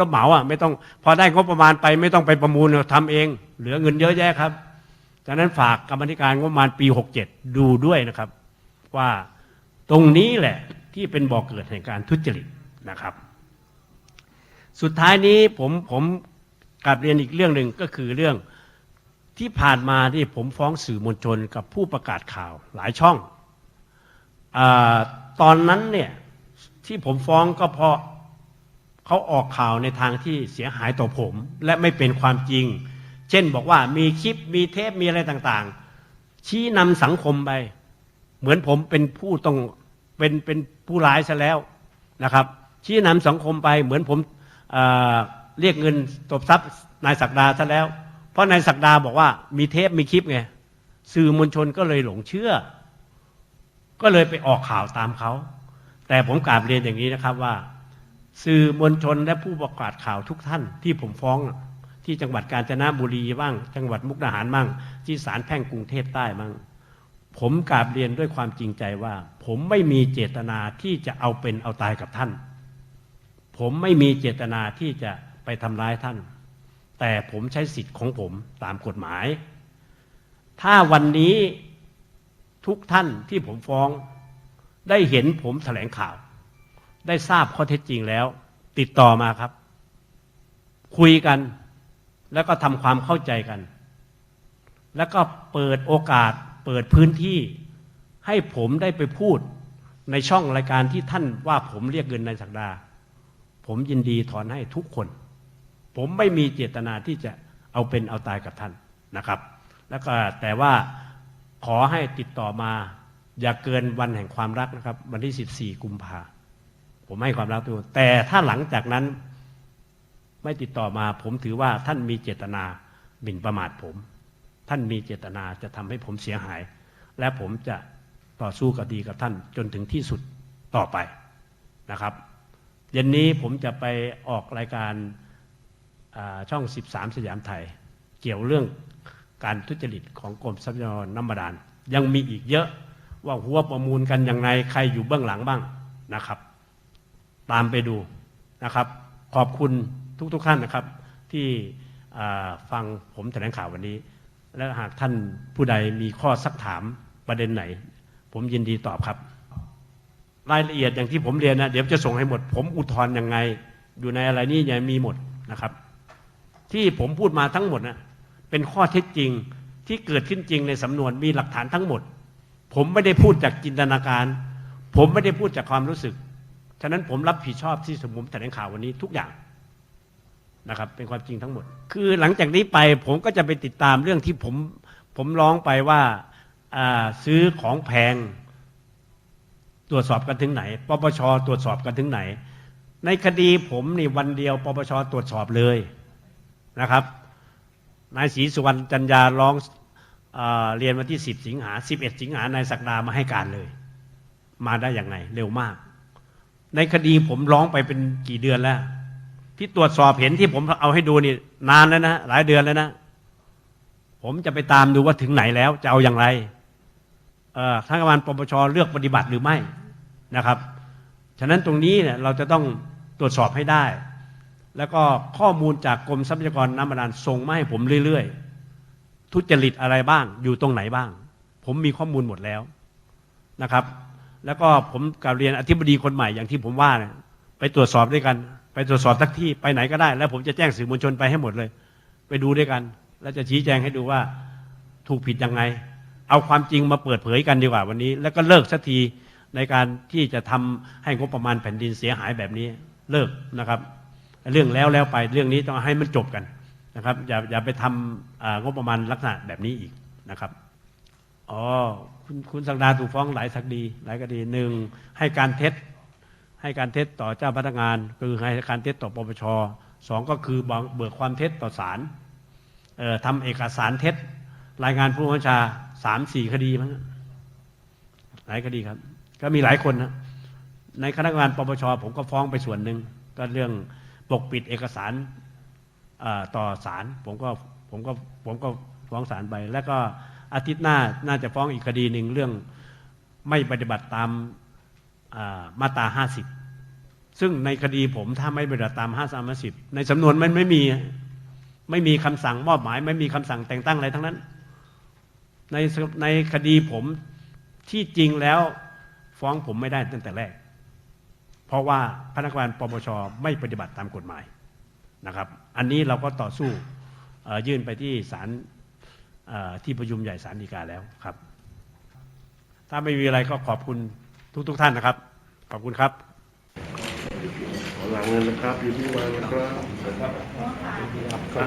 รับเหมาอะไม่ต้องพอได้งบประมาณไปไม่ต้องไปประมูลทำเอง เหลือเงินเยอะแยะครับฉะนั้นฝากกรรมธิการงบประมาณปี 67 ดูด้วยนะครับ ว่าตรงนี้แหละที่เป็นบ่อกเกิดแห่งการทุจริตนะครับ สุดท้ายนี้ผมผมกลับเรียนอีกเรื่องหนึ่งก็คือเรื่องที่ผ่านมาที่ผมฟ้องสื่อมวลชนกับผู้ประกาศข่าวหลายช่องอตอนนั้นเนี่ยที่ผมฟ้องก็เพราะ เขาออกข่าวในทางที่เสียหายต่อผม และไม่เป็นความจริง เช่นบอกว่ามีคลิปมีเทปมีอะไรต่างๆ ชี้นำสังคมไป เหมือนผมเป็นผู้ต้องเป็นเป็นผู้ร้ายซะแล้วนะครับ ชี้นำสังคมไปเหมือนผมเเรียกเงินตบทรัพย์นายศักดาซะแล้ว เพราะนายศักดาบอกว่ามีเทปมีคลิปไงสื่อมวลชนก็เลยหลงเชื่อ ก็เลยไปออกข่าวตามเขา แต่ผมกราบเรียนอย่างนี้นะครับว่า สื่อมวลชนและผู้ประกาศข่าวทุกท่านที่ผมฟ้องที่จังหวัดกาญจนบุรีบ้าง จังหวัดมุกดาหารบ้างที่ศาลแพ่งกรุงเทพใต้บ้างผมกราบเรียนด้วยความจริงใจว่า ผมไม่มีเจตนาที่จะเอาเป็นเอาตายกับท่าน ผมไม่มีเจตนาที่จะไปทำร้ายท่าน แต่ผมใช้สิทธิ์ของผมตามกฎหมาย ถ้าวันนี้ทุกท่านที่ผมฟ้องได้เห็นผมแถลงข่าว ได้ทราบข้อเท็จจริงแล้ว ติดต่อมาครับ คุยกัน แล้วก็ทำความเข้าใจกัน แล้วก็เปิดโอกาสเปิดพื้นที่ ให้ผมได้ไปพูดในช่องรายการที่ท่านว่าผมเรียกเงินในสักดา ผมยินดีถอนให้ทุกคน ผมไม่มีเจตนาที่จะเอาเป็นเอาตายกับท่านนะครับ แล้วก็แต่ว่าขอให้ติดต่อมา อย่าเกินวันแห่งความรักนะครับ วันที่ 14 กุมภา ผมให้ความรักทุกคนแต่ถ้าหลังจากนั้นไม่ติดต่อมา ผมถือว่าท่านมีเจตนาหมิ่นประมาทผม ท่านมีเจตนาจะทำให้ผมเสียหาย และผมจะต่อสู้กับดีกับท่านจนถึงที่สุดต่อไปนะครับเย็นนี้ผมจะไปออกรายการช่อง 13 สยามไทย เกี่ยวเรื่องการทุจริตของกรมทรัพยากรน้ำบาดาลยังมีอีกเยอะว่าหัวประมูลกันอยังไงใครอยู่เบื้องหลังบ้างนะครับ ตามไปดูนะครับ ขอบคุณทุกๆท่านนะครับ ที่ฟังผมแถลงข่าววันนี้ และหากท่านผู้ใดมีข้อสักถามประเด็นไหน ผมยินดีตอบครับ รายละเอียดอย่างที่ผมเรียนนะเดี๋ยวจะส่งให้หมด ผมอุทธรณ์ยังไง อยู่ในอะไรนี่ยังมีหมดนะครับ ที่ผมพูดมาทั้งหมดนะเป็นข้อเท็จจริงที่เกิดขึ้นจริงในสำนวนมีหลักฐานทั้งหมด ผมไม่ได้พูดจากจินตนาการ ผมไม่ได้พูดจากความรู้สึก ฉะนั้นผมรับผิดชอบที่สมผมแถลงข่าววันนี้ทุกอย่างนะครับ เป็นความจริงทั้งหมด คือหลังจากนี้ไปผมก็จะไปติดตามเรื่องที่ผมผมร้องไปว่าซื้อของแพง ตรวจสอบกันถึงไหน ปปชตรวจสอบกันถึงไหน ในคดีผมนี่วันเดียว ปปชตรวจสอบเลยนะครับนายศรีสุวรรณจันยาร้องเออเรียนวันที่ 10 สิงหา 11 สิงหานายศักดามาให้การเลย มาได้อย่างไง เร็วมาก ในคดีผมร้องไปเป็นกี่เดือนแล้ว ที่ตรวจสอบเห็นที่ผมเอาให้ดูนี่ นานแล้วนะหลายเดือนแล้วนะ ผมจะไปตามดูว่าถึงไหนแล้ว จะเอาอย่างไรเอ่อทางการปปชเลือกปฏิบัติหรือไม่นะครับ ฉะนั้นตรงนี้เนี่ยเราจะต้องตรวจสอบให้ได้ แล้วก็ข้อมูลจากกรมทรัพยากรน้ำบาดาลส่งมาให้ผมเรื่อยๆ ทุจริตอะไรบ้างอยู่ตรงไหนบ้าง ผมมีข้อมูลหมดแล้วนะครับ แล้วก็ผมกลับเรียนอธิบดีคนใหม่อย่างที่ผมว่าเนี่ยไปตรวจสอบด้วยกัน ไปตรวจสอบทักที่ไปไหนก็ได้ แล้วผมจะแจ้งสื่อมวลชนไปให้หมดเลย ไปดูด้วยกัน แล้วจะชี้แจงให้ดูว่าถูกผิดยังไง เอาความจริงมาเปิดเผยกันดีกว่าวันนี้ แล้วก็เลิกสักทีในการที่จะทำให้งบประมาณแผ่นดินเสียหายแบบนี้เลิกนะครับ เรื่องแล้วแล้วไปเรื่องนี้ต้องให้มันจบกันนะครับ อย่าอย่าไปทำงบประมาณลักษณะแบบนี้อีกนะครับ อ๋อคุณคุณสังดาถูกฟ้องหลายสักดี หลายคดีหนึ่งให้การเท็จ ให้การเท็จต่อเจ้าพนักงาน คือให้การเท็จต่อปปชสองก็คือเบิกความเท็จต่อศาลเอ่อทำเอกสารเท็จ รายงานผู้บัญชาสามสี่คดีมั้งหลายคดีครับ ก็มีหลายคนนะในคณะกรรมการปปชผมก็ฟ้องไปส่วนหนึ่งก็เรื่องปกปิดเอกสารต่อศาลผมก็ผมก็ผมก็ฟ้องศาลไปแล้วก็ อาทิตย์หน้าน่าจะฟ้องอีกคดีหนึ่งเรื่องไม่ปฏิบัติตามามาตราห้าสิบซึ่งในคดีผมถ้าไม่ปฏิบัติตามห้าสามสิบในสำนวนมันไม่มีไม่มีคำสั่งมอบหมาย ไม่มีคำสั่งแต่งตั้งอะไรทั้งนั้น ในในคดีผมที่จริงแล้วฟ้องผมไม่ได้ตั้งแต่แรก เพราะว่าพนักงานปปชไม่ปฏิบัติตามกฎหมายนะครับ อันนี้เราก็ต่อสู้ยื่นไปที่ศาล ที่ประชุมใหญ่สารดีกาแล้วครับ ถ้าไม่มีอะไรก็ขอบคุณทุกๆทท่านนะครับ ขอบคุณครับขอหลังเงินนะครับอยู่ที่วางนะครับ